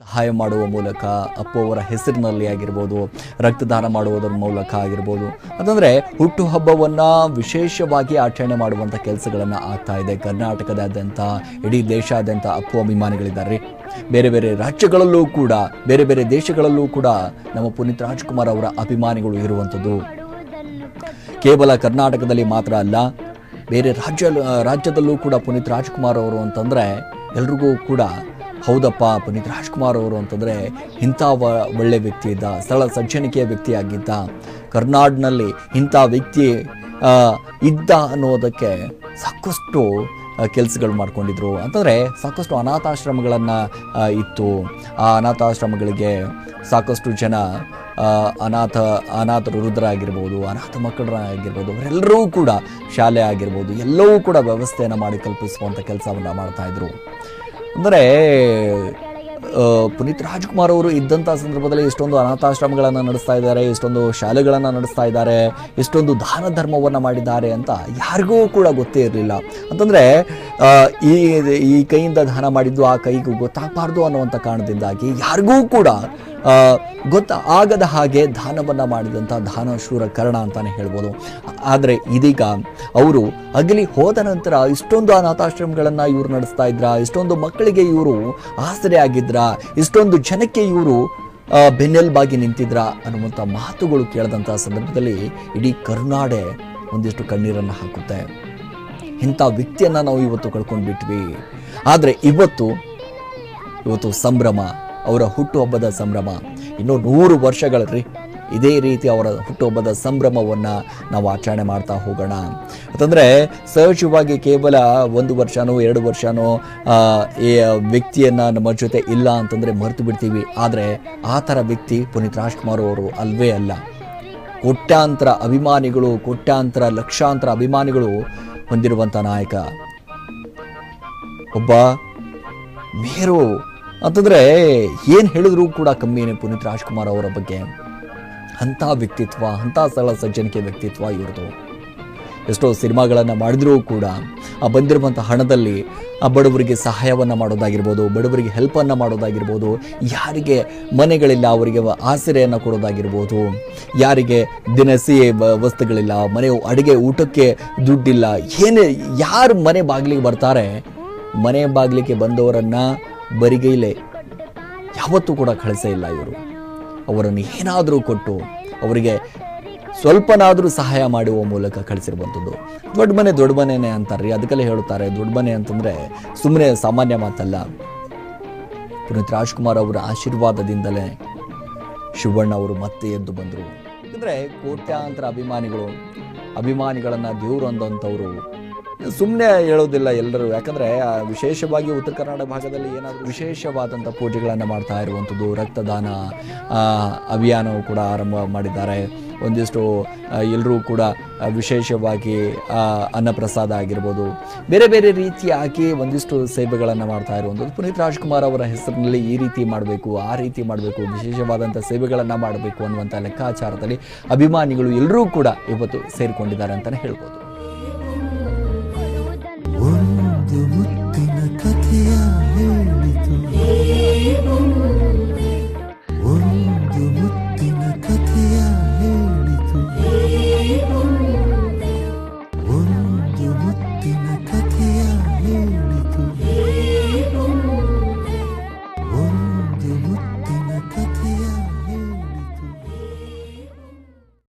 ಸಹಾಯ ಮಾಡುವ ಮೂಲಕ ಅಪ್ಪು ಅವರ ಹೆಸರಿನಲ್ಲಿ ಆಗಿರ್ಬೋದು, ರಕ್ತದಾನ ಮಾಡುವುದರ ಮೂಲಕ ಆಗಿರ್ಬೋದು. ಅಂತಂದರೆ ಹುಟ್ಟುಹಬ್ಬವನ್ನು ವಿಶೇಷವಾಗಿ ಆಚರಣೆ ಮಾಡುವಂಥ ಕೆಲಸಗಳನ್ನು ಆಗ್ತಾ ಇದೆ. ಕರ್ನಾಟಕದಾದ್ಯಂತ, ಇಡೀ ದೇಶಾದ್ಯಂತ ಅಪ್ಪು ಅಭಿಮಾನಿಗಳಿದ್ದಾರೆ. ಬೇರೆ ಬೇರೆ ರಾಜ್ಯಗಳಲ್ಲೂ ಕೂಡ, ಬೇರೆ ಬೇರೆ ದೇಶಗಳಲ್ಲೂ ಕೂಡ ನಮ್ಮ ಪುನೀತ್ ರಾಜ್ಕುಮಾರ್ ಅವರ ಅಭಿಮಾನಿಗಳು ಇರುವಂಥದ್ದು. ಕೇವಲ ಕರ್ನಾಟಕದಲ್ಲಿ ಮಾತ್ರ ಅಲ್ಲ, ಬೇರೆ ರಾಜ್ಯ, ರಾಜ್ಯದಲ್ಲೂ ಕೂಡ ಪುನೀತ್ ರಾಜ್ಕುಮಾರ್ ಅವರು ಅಂತಂದರೆ ಎಲ್ರಿಗೂ ಕೂಡ ಹೌದಪ್ಪ, ಪುನೀತ್ ರಾಜ್ಕುಮಾರ್ ಅವರು ಅಂತಂದರೆ ಇಂಥ ಒಳ್ಳೆ ವ್ಯಕ್ತಿ ಇದ್ದ ಸ್ಥಳ ಸಜ್ಜನಿಕೆಯ ವ್ಯಕ್ತಿಯಾಗಿದ್ದ ಕರ್ನಾಡ್ನಲ್ಲಿ ಇಂಥ ವ್ಯಕ್ತಿ ಇದ್ದ ಅನ್ನೋದಕ್ಕೆ ಸಾಕಷ್ಟು ಕೆಲಸಗಳು ಮಾಡ್ಕೊಂಡಿದ್ರು. ಅಂತಂದರೆ ಸಾಕಷ್ಟು ಅನಾಥಾಶ್ರಮಗಳನ್ನು ಇತ್ತು. ಆ ಅನಾಥಾಶ್ರಮಗಳಿಗೆ ಸಾಕಷ್ಟು ಜನ ಅನಾಥ ಅನಾಥ ವೃದ್ಧರಾಗಿರ್ಬೋದು, ಅನಾಥ ಮಕ್ಕಳರಾಗಿರ್ಬೋದು, ಅವರೆಲ್ಲರೂ ಕೂಡ ಶಾಲೆ ಆಗಿರ್ಬೋದು, ಎಲ್ಲವೂ ಕೂಡ ವ್ಯವಸ್ಥೆಯನ್ನು ಮಾಡಿ ಕಲ್ಪಿಸುವಂಥ ಕೆಲಸವನ್ನು ಮಾಡ್ತಾ ಇದ್ರು. ಅಂದರೆ ಪುನೀತ್ ರಾಜ್ಕುಮಾರ್ ಅವರು ಇದ್ದಂಥ ಸಂದರ್ಭದಲ್ಲಿ ಎಷ್ಟೊಂದು ಅನಾಥಾಶ್ರಮಗಳನ್ನು ನಡೆಸ್ತಾ ಇದ್ದಾರೆ, ಎಷ್ಟೊಂದು ಶಾಲೆಗಳನ್ನು ನಡೆಸ್ತಾ ಇದ್ದಾರೆ, ಎಷ್ಟೊಂದು ದಾನ ಧರ್ಮವನ್ನು ಮಾಡಿದ್ದಾರೆ ಅಂತ ಯಾರಿಗೂ ಕೂಡ ಗೊತ್ತೇ ಇರಲಿಲ್ಲ. ಅಂತಂದರೆ ಈ ಈ ಕೈಯಿಂದ ದಾನ ಮಾಡಿದ್ದು ಆ ಕೈಗೂ ಗೊತ್ತಾಗಬಾರ್ದು ಅನ್ನುವಂಥ ಕಾರಣದಿಂದಾಗಿ ಯಾರಿಗೂ ಕೂಡ ಗೊತ್ತ ಆಗದ ಹಾಗೆ ದಾನವನ್ನು ಮಾಡಿದಂಥ ದಾನ ಶೂರ ಕರ್ಣ ಅಂತಾನೆ ಹೇಳ್ಬೋದು. ಆದರೆ ಇದೀಗ ಅವರು ಅಗಲಿ ಹೋದ ನಂತರ ಇಷ್ಟೊಂದು ಅನಾಥಾಶ್ರಮಗಳನ್ನು ಇವರು ನಡೆಸ್ತಾ ಇದ್ರ, ಇಷ್ಟೊಂದು ಮಕ್ಕಳಿಗೆ ಇವರು ಆಸರೆ ಆಗಿದ್ರ, ಇಷ್ಟೊಂದು ಜನಕ್ಕೆ ಇವರು ಬೆನ್ನೆಲುಬಾಗಿ ನಿಂತಿದ್ರ ಅನ್ನುವಂಥ ಮಾತುಗಳು ಕೇಳಿದಂಥ ಸಂದರ್ಭದಲ್ಲಿ ಇಡೀ ಕರುನಾಡೆ ಒಂದಿಷ್ಟು ಕಣ್ಣೀರನ್ನು ಹಾಕುತ್ತೆ. ಇಂಥ ವ್ಯಕ್ತಿಯನ್ನು ನಾವು ಇವತ್ತು ಕಳ್ಕೊಂಡ್ಬಿಟ್ವಿ. ಆದರೆ ಇವತ್ತು ಇವತ್ತು ಸಂಭ್ರಮ ಅವರ ಹುಟ್ಟುಹಬ್ಬದ ಸಂಭ್ರಮ. ಇನ್ನೂ ನೂರು ವರ್ಷಗಳರಿ ಇದೇ ರೀತಿ ಅವರ ಹುಟ್ಟುಹಬ್ಬದ ಸಂಭ್ರಮವನ್ನು ನಾವು ಆಚರಣೆ ಮಾಡ್ತಾ ಹೋಗೋಣ. ಯಾಕಂದರೆ ಸಹಜವಾಗಿ ಕೇವಲ ಒಂದು ವರ್ಷನೋ, ಎರಡು ವರ್ಷನೋ ವ್ಯಕ್ತಿಯನ್ನು ನಮ್ಮ ಜೊತೆ ಇಲ್ಲ ಅಂತಂದರೆ ಮರೆತು ಬಿಡ್ತೀವಿ. ಆದರೆ ಆ ಥರ ವ್ಯಕ್ತಿ ಪುನೀತ್ ರಾಜ್ಕುಮಾರ್ ಅವರು ಅಲ್ವೇ ಅಲ್ಲ. ಕೋಟ್ಯಾಂತರ ಅಭಿಮಾನಿಗಳು, ಕೋಟ್ಯಾಂತರ ಲಕ್ಷಾಂತರ ಅಭಿಮಾನಿಗಳು ಹೊಂದಿರುವಂಥ ನಾಯಕ. ಒಬ್ಬ ಮೇರು ಅಂತಂದರೆ ಏನು ಹೇಳಿದ್ರು ಕೂಡ ಕಮ್ಮಿನೇ ಪುನೀತ್ ರಾಜ್ಕುಮಾರ್ ಅವರ ಬಗ್ಗೆ. ಅಂಥ ವ್ಯಕ್ತಿತ್ವ, ಅಂಥ ಸರಳ ಸಜ್ಜನಿಕೆ ವ್ಯಕ್ತಿತ್ವ ಇವ್ರದ್ದು ಎಷ್ಟೋ ಸಿನಿಮಾಗಳನ್ನು ಮಾಡಿದರೂ ಕೂಡ ಆ ಬಂದಿರುವಂಥ ಹಣದಲ್ಲಿ ಆ ಬಡವರಿಗೆ ಸಹಾಯವನ್ನು ಮಾಡೋದಾಗಿರ್ಬೋದು, ಬಡವರಿಗೆ ಹೆಲ್ಪನ್ನು ಮಾಡೋದಾಗಿರ್ಬೋದು, ಯಾರಿಗೆ ಮನೆಗಳಿಲ್ಲ ಅವರಿಗೆ ಆಸರೆಯನ್ನು ಕೊಡೋದಾಗಿರ್ಬೋದು, ಯಾರಿಗೆ ದಿನಸಿ ವಸ್ತುಗಳಿಲ್ಲ ಮನೆ ಅಡುಗೆ ಊಟಕ್ಕೆ ದುಡ್ಡಿಲ್ಲ, ಏನೇ ಯಾರು ಮನೆ ಬಾಗಿಲಿಗೆ ಬರ್ತಾರೆ, ಮನೆ ಬಾಗಿಲಿಗೆ ಬಂದವರನ್ನು ಬರಿಗೈಲೆ ಯಾವತ್ತೂ ಕೂಡ ಕಳಿಸೇ ಇಲ್ಲ ಇವರು. ಅವರನ್ನು ಏನಾದರೂ ಕೊಟ್ಟು ಅವರಿಗೆ ಸ್ವಲ್ಪನಾದರೂ ಸಹಾಯ ಮಾಡುವ ಮೂಲಕ ಕಳಿಸಿರುವಂಥದ್ದು ದೊಡ್ಡ ಮನೆ ದೊಡ್ಡ ಮನೆಯೇ ಅಂತಾರೆ ಅದಕ್ಕೆಲ್ಲ ಹೇಳುತ್ತಾರೆ, ದೊಡ್ಡ ಮನೆ ಅಂತಂದರೆ ಸುಮ್ಮನೆ ಸಾಮಾನ್ಯ ಮಾತಲ್ಲ. ಪುನೀತ್ ರಾಜ್ಕುಮಾರ್ ಅವರ ಆಶೀರ್ವಾದದಿಂದಲೇ ಶಿವಣ್ಣ ಅವರು ಮತ್ತೆ ಎದ್ದು ಬಂದರು. ಯಾಕಂದರೆ ಕೋಟ್ಯಾಂತರ ಅಭಿಮಾನಿಗಳು, ಅಭಿಮಾನಿಗಳನ್ನು ದೇವರು ಅಂದಂಥವ್ರು ಸುಮ್ಮನೆ ಹೇಳೋದಿಲ್ಲ ಎಲ್ಲರೂ ಯಾಕಂದರೆ ವಿಶೇಷವಾಗಿ ಉತ್ತರ ಕನ್ನಡ ಭಾಗದಲ್ಲಿ ಏನಾದರೂ ವಿಶೇಷವಾದಂಥ ಪೂಜೆಗಳನ್ನು ಮಾಡ್ತಾ ಇರುವಂಥದ್ದು ರಕ್ತದಾನ ಅಭಿಯಾನವು ಕೂಡ ಆರಂಭ ಮಾಡಿದ್ದಾರೆ. ಒಂದಿಷ್ಟು ಎಲ್ಲರೂ ಕೂಡ ವಿಶೇಷವಾಗಿ ಅನ್ನಪ್ರಸಾದ ಆಗಿರ್ಬೋದು, ಬೇರೆ ಬೇರೆ ರೀತಿಯಾಗಿ ಒಂದಿಷ್ಟು ಸೇವೆಗಳನ್ನು ಮಾಡ್ತಾ ಇರುವಂಥದ್ದು ಪುನೀತ್ ರಾಜ್ಕುಮಾರ್ ಅವರ ಹೆಸರಿನಲ್ಲಿ ಈ ರೀತಿ ಮಾಡಬೇಕು, ಆ ರೀತಿ ಮಾಡಬೇಕು ವಿಶೇಷವಾದಂಥ ಸೇವೆಗಳನ್ನು ಮಾಡಬೇಕು ಅನ್ನುವಂಥ ಲೆಕ್ಕಾಚಾರದಲ್ಲಿ ಅಭಿಮಾನಿಗಳು ಎಲ್ಲರೂ ಕೂಡ ಇವತ್ತು ಸೇರಿಕೊಂಡಿದ್ದಾರೆ ಅಂತಲೇ ಹೇಳ್ಬೋದು.